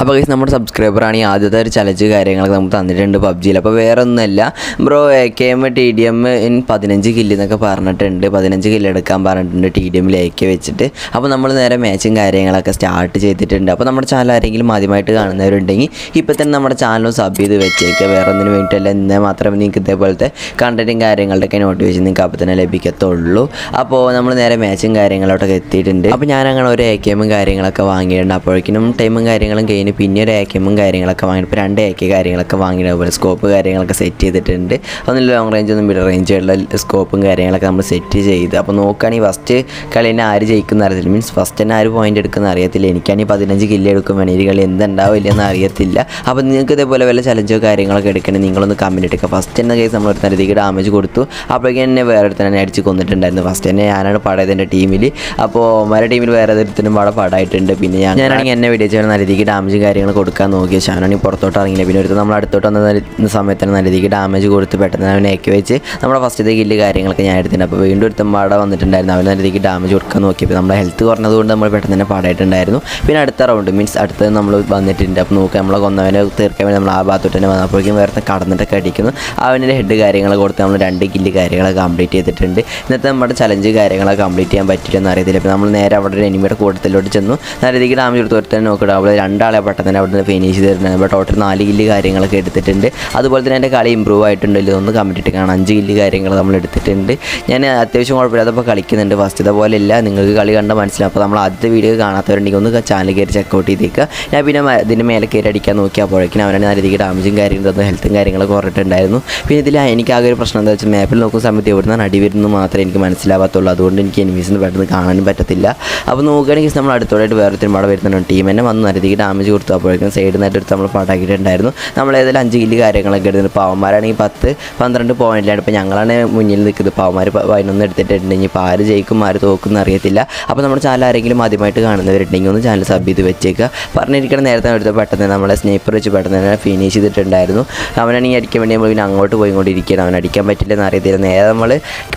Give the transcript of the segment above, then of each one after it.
അപ്പോൾ ഗൈസ് നമ്മുടെ സബ്സ്ക്രൈബറാണ് ഈ ആദ്യത്തെ ഒരു ചലഞ്ച് കാര്യങ്ങളൊക്കെ നമുക്ക് തന്നിട്ടുണ്ട് പബ്ജിയിൽ. അപ്പോൾ വേറെ ഒന്നുമല്ല bro A K M T D M in പതിനഞ്ച് കില്ല് എന്നൊക്കെ പറഞ്ഞിട്ടുണ്ട്. പതിനഞ്ച് കില്ല് എടുക്കാൻ പറഞ്ഞിട്ടുണ്ട് ടി ഡി എമ്മിൽ എ വെച്ചിട്ട്. അപ്പോൾ നമ്മൾ നേരെ മാച്ചും കാര്യങ്ങളൊക്കെ സ്റ്റാർട്ട് ചെയ്തിട്ടുണ്ട്. അപ്പോൾ നമ്മുടെ ചാനൽ ആരെങ്കിലും ആദ്യമായിട്ട് കാണുന്നവരുണ്ടെങ്കിൽ ഇപ്പോൾ തന്നെ നമ്മുടെ ചാനലും സബ് ചെയ്ത് വെച്ചേക്കുക വേറെ ഒന്നിനു വേണ്ടിയിട്ടല്ല എന്നാൽ മാത്രമേ നിങ്ങൾക്ക് ഇതേപോലത്തെ കണ്ടന്റും കാര്യങ്ങളുടെയൊക്കെ നോട്ടിഫിക്കേഷൻ നിങ്ങൾക്ക് അപ്പോൾ തന്നെ ലഭിക്കത്തുള്ളൂ. അപ്പോൾ നമ്മൾ നേരെ മാച്ചും കാര്യങ്ങളോട്ടൊക്കെ എത്തിയിട്ടുണ്ട്. അപ്പോൾ ഞാൻ അങ്ങനെ ഒരു എ കെ എമ്മും കാര്യങ്ങളൊക്കെ വാങ്ങിയിട്ടുണ്ട്. അപ്പോഴേക്കും ടൈമും കാര്യങ്ങളും കഴിഞ്ഞ് പിന്നെ ഒരു ഏക്കമും കാര്യങ്ങളൊക്കെ വാങ്ങി ഇപ്പോൾ രണ്ട് എ കെ കാര്യങ്ങളൊക്കെ വാങ്ങിയിട്ട് അതുപോലെ സ്കോപ്പ് കാര്യങ്ങളൊക്കെ സെറ്റ് ചെയ്തിട്ടുണ്ട്. അതൊന്നും ലോങ് റേഞ്ച് ഒന്നും റേഞ്ച് ഉള്ള സ്കോപ്പും കാര്യങ്ങളൊക്കെ നമ്മൾ സെറ്റ് ചെയ്ത്. അപ്പോൾ നോക്കുകയാണെങ്കിൽ ഫസ്റ്റ് കളി തന്നെ ആര് ജയിക്കുന്ന അറിയത്തില്ല. മീൻസ് ഫസ്റ്റ് തന്നെ ആര് പോയിന്റ് എടുക്കുന്ന അറിയത്തില്ല. എനിക്കാണെങ്കിൽ പതിനഞ്ച് കില്ല് എടുക്കും വേണമെങ്കിൽ കളി എന്തുണ്ടാവില്ല എന്ന് അറിയത്തില്ല. അപ്പോൾ നിങ്ങൾക്ക് ഇതേപോലെ വല്ല ചലഞ്ചോ കാര്യങ്ങളൊക്കെ എടുക്കണേ നിങ്ങളൊന്ന് കമന്റ് എടുക്കുക. ഫസ്റ്റ് തന്നെ കേസ് നമ്മൾ ഒരു രീതിക്ക് ഡാമേജ് കൊടുത്തു. അപ്പോഴേക്കും എന്നെ വേറെ തന്നെ അടിച്ച് കൊന്നിട്ടുണ്ടായിരുന്നു. ഫസ്റ്റ് തന്നെ ഞാനാണ് പടയത് എന്റെ ടീമിൽ അപ്പോൾ മര ടീമിൽ വേറെ ഒരുത്തനും പാടെ പടായിട്ടുണ്ട്. പിന്നെ ഞാൻ ഞാനാണെങ്കിൽ എന്നെ ചെയ്യാൻ നല്ല രീതിക്ക് ഡാമേജ് കാര്യങ്ങൾ കൊടുക്കാൻ നോക്കിയ ശാനോണി പുറത്തോട്ട് ഇറങ്ങില്ല പിന്നെ ഒരു നമ്മൾ അടുത്തോട്ട് വന്ന സമയത്താണ് നല്ല രീതിക്ക് ഡാമേജ് കൊടുത്ത് പെട്ടെന്ന് അവനെ ഏക്കി വെച്ച് നമ്മുടെ ഫസ്റ്റത്തെ കില്ല് കാര്യങ്ങളൊക്കെ ഞാൻ എടുത്തിട്ടുണ്ട്. അപ്പോൾ വീണ്ടും ഒരുത്തം പാട വന്നിട്ടുണ്ടായിരുന്നു. അവന് നല്ല രീതിക്ക് ഡാമേജ് കൊടുക്കാൻ നോക്കിയപ്പോൾ നമ്മുടെ ഹെൽത്ത് കുറഞ്ഞതുകൊണ്ട് നമ്മൾ പെട്ടെന്ന് തന്നെ പാടായിട്ടുണ്ടായിരുന്നു. പിന്നെ അടുത്ത റൗണ്ട് മീൻസ് അടുത്തത് നമ്മൾ വന്നിട്ടുണ്ട്. അപ്പോൾ നോക്കുക നമ്മളെ കൊന്നവനെ തീർക്കാൻ വേണ്ടി നമ്മൾ ആ ഭാഗത്തോട്ട് തന്നെ വന്നപ്പോഴേക്കും വേറെ കടന്നിട്ടൊക്കെ അടിക്കുന്നു. അവന്റെ ഹെഡ് കാര്യങ്ങൾ കൊടുത്ത് നമ്മൾ രണ്ട് കില്ല് കാര്യങ്ങളൊക്കെ കംപ്ലീറ്റ് ചെയ്തിട്ടുണ്ട്. ഇന്നത്തെ നമ്മുടെ ചലഞ്ച് കാര്യങ്ങളൊക്കെ കംപ്ലീറ്റ് ചെയ്യാൻ പറ്റില്ലെന്ന് അറിയത്തില്ല. അപ്പോൾ നമ്മൾ നേരെ അവിടെ ഒരു എനിമിയുടെ കൂട്ടത്തിലോട്ട് ചെന്നു. നല്ല രീതിക്ക് ഡാമേജ് കൊടുത്ത് ഒരുത്തന്നെ നോക്കിയിട്ട് അവിടെ രണ്ടാളെ പെട്ടെന്ന് തന്നെ അവിടുന്ന് ഫിനിഷ് ചെയ്തിട്ടുണ്ട് നമ്മൾ ടോട്ടൽ നാല് കില്ല് കാര്യങ്ങളൊക്കെ എടുത്തിട്ടുണ്ട്. അതുപോലെ തന്നെ എന്റെ കളി ഇമ്പ്രൂവ് ആയിട്ടുണ്ടല്ലോ. ഇതൊന്ന് കമന്റ് ഇട്ട് കാണാം. അഞ്ച് കില്ല് കാര്യങ്ങൾ നമ്മൾ എടുത്തിട്ടുണ്ട്. ഞാൻ അത്യാവശ്യം കുഴപ്പമില്ലാത്തപ്പോൾ കളിക്കുന്നുണ്ട്. ഫസ്റ്റത്തെ പോലെ ഇല്ല നിങ്ങൾക്ക് കളി കണ്ട മനസ്സിലാവും. അപ്പോൾ നമ്മൾ ആദ്യത്തെ വീഡിയോ കാണാത്തവരുണ്ടെങ്കിൽ ഒന്ന് ചാനൽ കയറി ചെക്കൗട്ട് ചെയ്തേക്കുക ഞാൻ പിന്നെ ഇതിന്റെ മേലെ കയറി അടിക്കാൻ നോക്കിയപ്പോഴേക്കും അവനെ നല്ല രീതിക്ക് ഡാമേജും കാര്യങ്ങളും തന്നു ഹെൽത്തും കാര്യങ്ങളൊക്കെ കുറഞ്ഞിട്ടുണ്ടായിരുന്നു. പിന്നെ ഇതിൽ എനിക്ക് ആകെ ഒരു പ്രശ്നം എന്താ വെച്ചാൽ മാപ്പിൽ നോക്കുന്ന സമയത്ത് എവിടെ നിന്നാണ് അടി വരുന്നത് മാത്രമേ എനിക്ക് മനസ്സിലാവാത്തുള്ളൂ. അതുകൊണ്ട് എനിക്ക് എനിമീസിന് പെട്ടെന്ന് കാണാനും പറ്റത്തില്ല. അപ്പോൾ നോക്കുകയാണെങ്കിൽ നമ്മൾ അടുത്തോടായിട്ട് വേറെ ഒരുപാട് വരുന്നുണ്ട്. ടീം തന്നെ വന്ന്. നല്ല രീതിക്ക് ഡാമേജ് കൊടുത്തു അപ്പോഴേക്കും സൈഡിൽ നിന്നായിട്ട് എടുത്ത് നമ്മൾ പാട്ടാക്കിയിട്ടുണ്ടായിരുന്നു. നമ്മൾ ഏതായാലും അഞ്ച് കില്ല് കാര്യങ്ങളൊക്കെ എടുത്തിട്ട് പാവന്മാരാണെങ്കിൽ പത്ത് പന്ത്രണ്ട് പോയിന്റിലാണ്. ഇപ്പോൾ ഞങ്ങളാണ് മുന്നിൽ നിൽക്കുന്നത്. പാവന്മാർ പതിനൊന്ന് എടുത്തിട്ടുണ്ടെങ്കിൽ ഇപ്പോൾ ആര് ജയിക്കും ആര് തോക്കും അറിയത്തില്ല. അപ്പോൾ നമ്മുടെ ചാനൽ ആരെങ്കിലും ആദ്യമായിട്ട് കാണുന്നവരുണ്ടെങ്കിൽ ഒന്ന് ചാനൽ സബ് ചെയ്ത് വെച്ചേക്കുക. പറഞ്ഞിരിക്കണം നേരത്തെ എടുത്ത പെട്ടെന്ന് നമ്മളെ സ്നേപ്പർ വെച്ച് പെട്ടെന്ന് തന്നെ ഫിനിഷ് ചെയ്തിട്ടുണ്ടായിരുന്നു. അവനാണെങ്കിൽ അടിക്കാൻ വേണ്ടി നമ്മൾ പിന്നെ അങ്ങോട്ട് പോയിക്കൊണ്ടിരിക്കുകയാണ്. അവൻ അടിക്കാൻ പറ്റില്ലെന്ന് അറിയത്തില്ല. നേരെ നമ്മൾ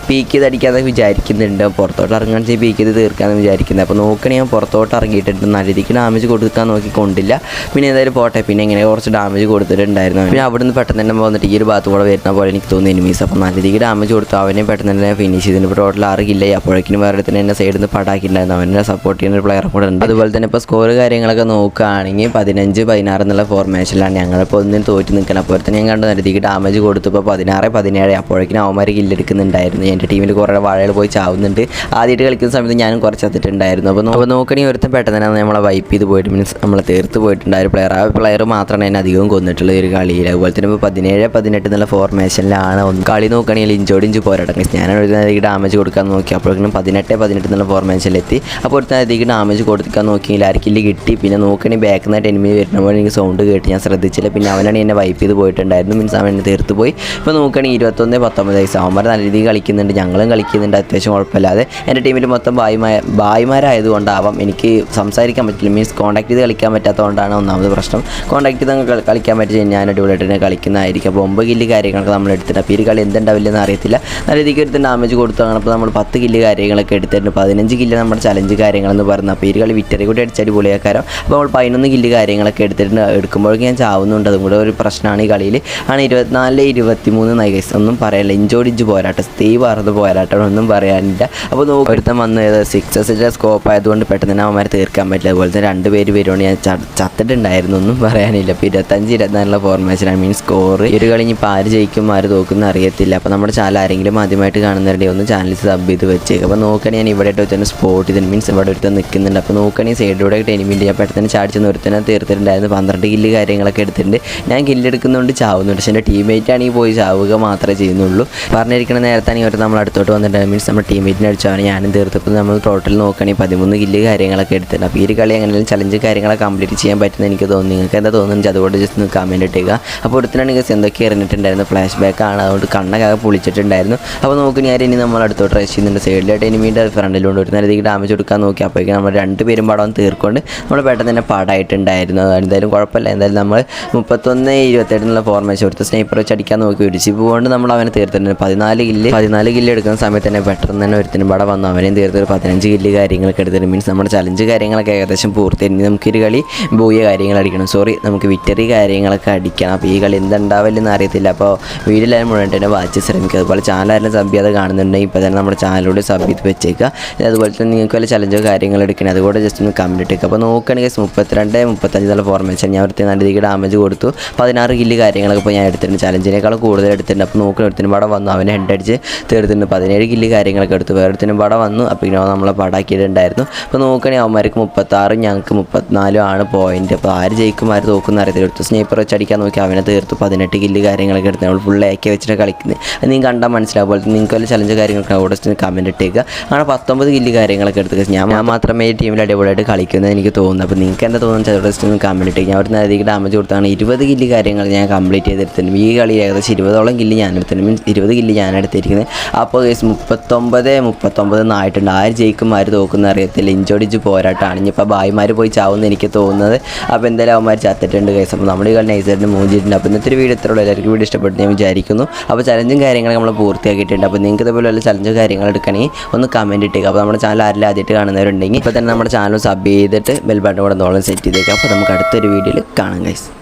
പീക്ക് ചെയ്ത് അടിക്കാതെ വിചാരിക്കുന്നുണ്ട്. പുറത്തോട്ട് ഇറങ്ങാൻ ചെയ്ത് പീക്ക് ചെയ്ത് തീർക്കാമെന്ന് വിചാരിക്കുന്നത് അപ്പോൾ നോക്കണേ ഞാൻ പുറത്തോട്ട് ഇറങ്ങിയിട്ടുണ്ട്. നല്ല രീതിക്ക് ഡാമേജ് കൊടുക്കാൻ നോക്കി കൊണ്ടില്ല പിന്നെ എന്തായാലും പോട്ടെ. പിന്നെ ഇങ്ങനെ കുറച്ച് ഡാമേജ് കൊടുത്തിട്ടുണ്ടായിരുന്നു. പിന്നെ അവിടെ നിന്ന് പെട്ടെന്ന് തന്നെ വന്നിട്ട് ഈ ഒരു ഭാഗത്ത് കൂടെ വരുന്ന പോലെ എനിക്ക് തോന്നുന്നു എനിമീസ് അപ്പോൾ നല്ല രീതിക്ക് ഡാമേജ് കൊടുത്തു. അവനെ പെട്ടെന്ന് തന്നെ ഫിനിഷ് ചെയ്തിന് ഇപ്പോൾ ടോട്ടൽ ആറ് കില്ല അപ്പോഴേക്കും വേറെ തന്നെ എന്നെ സൈഡിൽ നിന്ന് പടാക്കിയിട്ടുണ്ടായിരുന്നു അവനെ സപ്പോർട്ട് ചെയ്യുന്ന ഒരു പ്ലെയർ കൂടെ ഉണ്ട്. അതുപോലെ തന്നെ ഇപ്പോൾ സ്കോർ കാര്യങ്ങളൊക്കെ നോക്കുകയാണെങ്കിൽ പതിനഞ്ച് പതിനാറ് എന്നുള്ള ഫോർമേഷനിലാണ് ഞങ്ങളിപ്പോൾ ഒന്നും തോറ്റ് നിൽക്കണം അപ്പോൾ തന്നെ ഞാൻ കണ്ടു നല്ല രീതിക്ക് ഡാമേജ് കൊടുത്തു. ഇപ്പോൾ പതിനാറ് പതിനേഴ് അപ്പോഴേക്കും അവന്മാർ കില്ലെടുക്കുന്നുണ്ടായിരുന്നു എന്റെ ടീമിൽ കുറേ വാഴകൾ പോയി ചാവുന്നുണ്ട്. ആദ്യമായിട്ട് കളിക്കുന്ന സമയത്ത് ഞാനും കുറച്ച് എത്തിയിട്ടുണ്ടായിരുന്നു അപ്പോൾ അപ്പോൾ നോക്കണി ഒരുത്തൻ പെട്ടെന്ന് തന്നെ നമ്മളെ വൈപ്പ് ചെയ്ത് പോയിട്ട്. മീൻസ് നമ്മളെ തീർത്ത് പോയിട്ടുണ്ട് ഒരു പ്ലെയർ ആ പ്ലെയർ മാത്രമാണ് എന്നെ അധികവും കൊന്നിട്ടുള്ള ഈ ഒരു കളിയിൽ. അതുപോലെ തന്നെ ഇപ്പോൾ പതിനേഴ് പതിനെട്ട് എന്നുള്ള ഫോർമേഷനിലാണ് ഒന്ന് കളി നോക്കുകയാണെങ്കിൽ ഇഞ്ചോട് ഇഞ്ച് പോരാട്ടം. ഒരു അധികം ഡാമേജ് കൊടുക്കാൻ നോക്കി. അപ്പോഴേക്കും പതിനെട്ട് പതിനെട്ട് എന്നുള്ള ഫോർമേഷനിലെത്തി അപ്പോൾ ഒരു അധികം ഡാമേജ് കൊടുക്കാൻ നോക്കിയെങ്കിൽ ആർക്കില്ല കിട്ടി. പിന്നെ നോക്കണി ബാക്കിൽ നിന്നായിട്ട് എനിമി വരുന്നപ്പോൾ എനിക്ക് സൗണ്ട് കേട്ട് ഞാൻ ശ്രദ്ധിച്ചില്ല. പിന്നെ അവനാണ് എന്നെ വൈപ്പ് ചെയ്ത് പോയിട്ടുണ്ടായിരുന്നു. മീൻസ് അവൻ എന്നെ തീർത്ത് പോയി. ഇപ്പോൾ നോക്കുകയാണെങ്കിൽ ഇരുപത്തൊന്ന് പത്തൊമ്പത് വയസ്സ്. അവന്മാർ നല്ല രീതിയിൽ കളിക്കുന്നുണ്ട്. ഞങ്ങളും കളിക്കുന്നുണ്ട്. അത്യാവശ്യം കുഴപ്പമില്ലാതെ. എന്റെ ടീമിൽ മൊത്തം ബായിമാ ബായിമാരായതുകൊണ്ടാവാം എനിക്ക് സംസാരിക്കാൻ പറ്റില്ല. മീൻസ് കോൺടാക്ട് ചെയ്ത് കളിക്കാൻ പറ്റാത്തതുകൊണ്ടാണ് ഒന്നാമത് പ്രശ്നം. കോൺടാക്ട് ചെയ്ത് കളി- കളിക്കാൻ പറ്റി ഞാൻ അടിപൊളിയായിട്ട് തന്നെ കളിക്കുന്നതായിരിക്കും. അപ്പോൾ ഒമ്പത് കില്ല് കാര്യങ്ങളൊക്കെ നമ്മൾ എടുത്തിട്ട് അപ്പോൾ ഈ കളി എന്തുണ്ടാവില്ലെന്ന് അറിയത്തില്ല. നല്ല രീതിക്ക് എടുത്ത് ഡാമേജ് കൊടുത്തു അങ്ങനെ അപ്പോൾ നമ്മൾ പത്ത് കില്ല് കാര്യങ്ങളൊക്കെ എടുത്തിട്ടുണ്ട്. പതിനഞ്ച് കില്ല് നമ്മുടെ ചലഞ്ച് കാര്യങ്ങളെന്ന് പറഞ്ഞു അപ്പോൾ ഈ കളി വിറ്ററി കൂടി അടിച്ചടി പൊളിയാക്കാരം അപ്പോൾ നമ്മൾ പതിനൊന്ന് കില്ല് കാര്യങ്ങളൊക്കെ എടുത്തിട്ടുണ്ട്. എടുക്കുമ്പോഴേക്കും ഞാൻ ചാവുന്നുണ്ട്. അതും കൂടെ ഒരു പ്രശ്നമാണ് ഈ കളിയിൽ. ആണ് ഇരുപത്തിനാല് ഇരുപത്തി മൂന്ന് നൈഗൈസ് ഒന്നും പറയാനില്ല. ഇഞ്ചോടിഞ്ച് പോരാട്ടം. സ്ത്രീ പറന്ന് പോരാട്ടം. ഒന്നും പറയാനില്ല. അപ്പോൾ ഒരുത്തം വന്ന് സിക്സസിന്റെ സ്കോപ്പ് ആയതുകൊണ്ട് പെട്ടെന്ന് തന്നെ അവന്മാരെ തീർക്കാൻ പറ്റില്ല. അതുപോലെ തന്നെ രണ്ട് പേര് വരുവാണ്. ഞാൻ ചത്തിട്ടുണ്ടായിരുന്നു ഒന്നും പറയാനില്ല. ഇപ്പോൾ ഇരുപത്തഞ്ച് ഇരുപത്തിനാലുള്ള ഫോർമേഷനാണ് മീൻസ് സ്കോർ സ്കോർ ഒരു കളി ഇനി ആര് ജയിക്കും ആര് തോക്കുന്ന അറിയത്തില്ല. അപ്പോൾ നമ്മുടെ ചാനൽ ആരെങ്കിലും ആദ്യമായിട്ട് കാണുന്നവരുടെ ഒന്ന് ചാനൽ സബ് ചെയ്ത് വെച്ചേക്കും. അപ്പോൾ നോക്കണേ ഞാൻ ഇവിടെ തന്നെ സ്പോട്ട് ചെയ്തിട്ട് മീൻസ് ഇവിടെ ഒരുത്തൻ നിൽക്കുന്നുണ്ട് അപ്പോൾ നോക്കണേ സൈഡിലൂടെ എനിമിന്റെ ഞാൻ പെട്ടെന്ന് ചാടിച്ച് ഒരുത്തനെ തീർത്തിട്ടുണ്ടായിരുന്നു. പന്ത്രണ്ട് കില്ല് കാര്യങ്ങളൊക്കെ എടുത്തിട്ടുണ്ട്. ഞാൻ കില്ലെടുക്കുന്നതുകൊണ്ട് ചാവുന്നുണ്ട്. പക്ഷേ എന്റെ ടീമേറ്റ് ആണെങ്കിൽ പോയി ചാവുക മാത്രമേ ചെയ്യുന്നുള്ളൂ. പറഞ്ഞിരിക്കുന്ന നേരത്താണെങ്കിൽ ഒരു നമ്മൾ അടുത്തോട്ട് വന്നിട്ട് മീൻസ് നമ്മുടെ ടീമേറ്റിനെ അടിച്ചാണ് ഞാനും തീർത്തപ്പോൾ നമ്മൾ ടോട്ടൽ നോക്കുകയാണെങ്കിൽ പതിമൂന്ന് കില്ല് കാര്യങ്ങളൊക്കെ എടുത്തിട്ടുണ്ട്. അപ്പോൾ ഈ ഒരു കളി എങ്ങനെയും ചലഞ്ച് കാര്യങ്ങളൊക്കെ കംപ്ലീറ്റ് ചെയ്യാൻ പറ്റുന്ന എനിക്ക് തോന്നുന്നു. നിങ്ങൾക്ക് എന്താ തോന്നുന്നത്? അതുകൊണ്ട് ജസ്റ്റ് ഒന്ന് കമന്റ് ഇട്ടേക്കുക. അപ്പോൾ ഒരുത്തിനാണ് ഗസ് എന്തൊക്കെ എറിഞ്ഞിട്ടുണ്ടായിരുന്നു ഫ്ലാഷ് ബാക്ക് ആണ്. അതുകൊണ്ട് കണ്ണൊക്കെ പൊളിച്ചിട്ടുണ്ടായിരുന്നു. അപ്പോൾ നോക്കി ഞാൻ ഇനി നമ്മൾ അടുത്തോട്ട് റഷ് ചെയ്യുന്നുണ്ട്. സൈഡിലായിട്ട് എനിമീന്റെ ഫ്രണ്ടിലുണ്ട് ഒരു നേരത്തേക്ക് ഡാമേജ് കൊടുക്കാൻ നോക്കി. അപ്പോഴേക്കും നമ്മൾ രണ്ട് പേരും പടം തീർക്കൊണ്ട് നമ്മൾ പെട്ടെന്ന് തന്നെ പാടായിട്ടുണ്ടായിരുന്നു. എന്തായാലും കുഴപ്പമില്ല. എന്തായാലും നമ്മൾ മുപ്പത്തൊന്ന് ഇരുപത്തെട്ടിനുള്ള ഫോർമേഷൻ ഒരുത്ത സ്നൈപ്പർ വെച്ച് അടിക്കാൻ നോക്കി. ഇടിച്ച് കൊണ്ട് നമ്മൾ അവനെ തീർത്തിട്ടുണ്ട്. പതിനാല് കില്ല് പതിനാല് കില്ല് എടുക്കുന്ന സമയത്ത് തന്നെ പെട്ടെന്ന് തന്നെ ഒരുത്തിന് പടം വന്നു. അവനെയും തീർത്ത് പതിനഞ്ച് കില്ല് കാര്യങ്ങളൊക്കെ എടുത്തിട്ട് മീൻസ് നമ്മുടെ ചലഞ്ച് കാര്യങ്ങളൊക്കെ ഏകദേശം പൂർത്തിയായി. നമുക്കൊരു കളി ബൂയ കാര്യങ്ങൾ അടിക്കണം. സോറി നമുക്ക് വിക്ടറി കാര്യങ്ങളൊക്കെ അടിക്കണം. അപ്പോൾ ഈ കളി എന്തുണ്ടാവില്ലെന്ന് അറിയത്തില്ല. അപ്പോൾ വീഡിയോയിലായാലും മുഴുവൻ തന്നെ വാച്ച് ശ്രമിക്കുക. അതുപോലെ ചാനലായാലും സബ് ചെയ്ത് കാണുന്നുണ്ടെങ്കിൽ ഇപ്പോൾ തന്നെ നമ്മുടെ ചാനലോട് സബ് ചെയ്ത് വെച്ചേക്കുക. അതുപോലെ തന്നെ നിങ്ങൾക്ക് വല്ല ചലഞ്ചോ കാര്യങ്ങൾ എടുക്കണം അതുകൂടെ ജസ്റ്റ് ഒന്ന് കമന്റ് ഇട്ടേക്കുക അപ്പോൾ നോക്കുകയാണെങ്കിൽ മുപ്പത്തിരണ്ട് മുപ്പത്തഞ്ച് നല്ല ഫോർമേഷൻ ഞാൻ ഒരുത്തി നല്ല രീതിക്ക് ഡാമേജ് കൊടുത്തു. പതിനാറ് കില്ല് കാര്യങ്ങളൊക്കെ ഇപ്പോൾ ഞാൻ എടുത്തിട്ടുണ്ട്. ചലഞ്ചിനേക്കാൾ കൂടുതൽ എടുത്തിട്ടുണ്ട്. അപ്പോൾ നോക്കുന്ന ഒരുത്തിനും പടം വന്നു. അവനെ ഹെഡടിച്ച് തീർത്തിട്ടുണ്ട്. പതിനേഴ് കില്ല് കാര്യങ്ങളൊക്കെ എടുത്തു. വേറെ ഒരുത്തിനും പടം വന്നു. അപ്പോൾ ഇങ്ങനെ നമ്മളെ പടാക്കിയിട്ടുണ്ടായിരുന്നു. അപ്പോൾ നോക്കുകയാണെങ്കിൽ അവന്മാർക്ക് മുപ്പത്താറും ഞങ്ങൾക്ക് മുപ്പത്തിനാലും ആണ്. പോയിന്റ്. അപ്പോൾ ആര് ജയിക്കും ആര് തോക്കുന്ന അറിയത്തില്ല. എടുത്തു സ്നേപ്പർ വെച്ച് അടിക്കാൻ നോക്കി അവനെ തീർത്തു. പതിനെട്ട് കില്ല് കാര്യങ്ങളൊക്കെ എടുത്ത് നമ്മൾ ഫുൾ ഏക്കെ വെച്ചിട്ട് കളിക്കുന്നത് അത് നിങ്ങൾ കണ്ടാൽ മനസ്സിലാവും. പോലെ നിങ്ങൾക്ക് വല്ല ചലഞ്ച് കാര്യങ്ങളൊക്കെ അവിടെ കമന്റ് ഇട്ടേക്കുക അങ്ങനെ പത്തൊമ്പത് കില്ല് കാര്യങ്ങളൊക്കെ എടുത്ത് ഞാൻ ഞാൻ മാത്രമേ ഈ ടീമിൽ അടിപൊളിയായിട്ട് കളിക്കുന്നത് എനിക്ക് തോന്നുന്നു. അപ്പോൾ നിങ്ങൾക്ക് എന്താ തോന്നുന്നത് ജസ്റ്റ് ഒന്ന് കമന്റ് ഇട്ടേക്കുക ഞാൻ അവിടുന്ന് അധികം ഡാമേജ് കൊടുത്താണ്. ഇരുപത് കില്ല് കാര്യങ്ങൾ ഞാൻ കംപ്ലീറ്റ് ചെയ്തെടുത്തിട്ടുണ്ട്. ഈ കളി ഏകദേശം ഇരുപതോളം കില്ല് ഞാൻ എടുത്തിട്ടുണ്ട്. മീൻസ് ഇരുപത് കില്ല് ഞാൻ എടുത്തിരിക്കുന്നത് അപ്പോൾ കേസ് മുപ്പത്തൊമ്പത് മുപ്പത്തൊമ്പത് ആയിട്ടുണ്ട്. ആര് ജയിക്കും ആര് തോക്കുന്ന അറിയത്തില്ല. ഇഞ്ചോടിച്ച് പോരാട്ടമാണ് ഇനിയിപ്പോൾ ഭായിമാർ പോയി ചാവുമെന്ന് എനിക്ക് തോന്നുന്നത് അപ്പോൾ എന്തായാലും അവന്മാർ ചത്തിട്ടുണ്ട് കേസ് അപ്പോൾ നമ്മൾ ഈ കളി നൈസായിട്ട് മൂഞ്ചിട്ടുണ്ട് അപ്പോൾ ഇന്നത്തെ വീഡിയോ ഉള്ളൂ. എല്ലാവർക്കും വീഡിയോ ഇഷ്ടപ്പെട്ടു ഞാൻ വിചാരിക്കുന്നു. അപ്പോൾ ചലഞ്ചും കാര്യങ്ങളൊക്കെ നമ്മൾ പൂർത്തിയാക്കിയിട്ടുണ്ട്. അപ്പോൾ നിങ്ങൾക്ക് ഇതുപോലെ വല്ല ചലഞ്ചും കാര്യങ്ങൾ എടുക്കണമെങ്കിൽ ഒന്ന് കമന്റ് ഇട്ടേക്കുക അപ്പോൾ നമ്മുടെ ചാനൽ ആരെങ്കിലും ആദ്യമായിട്ട് കാണുന്നവരുണ്ടെങ്കിൽ ഇപ്പോൾ തന്നെ നമ്മുടെ ചാനൽ സബ് ചെയ്തിട്ട് ബെൽ ബട്ടൺ കൂടെ നോളം സെറ്റ് ചെയ്തേക്കുക അപ്പോൾ നമുക്ക് അടുത്തൊരു വീഡിയോയിൽ കാണാം ഗൈസ്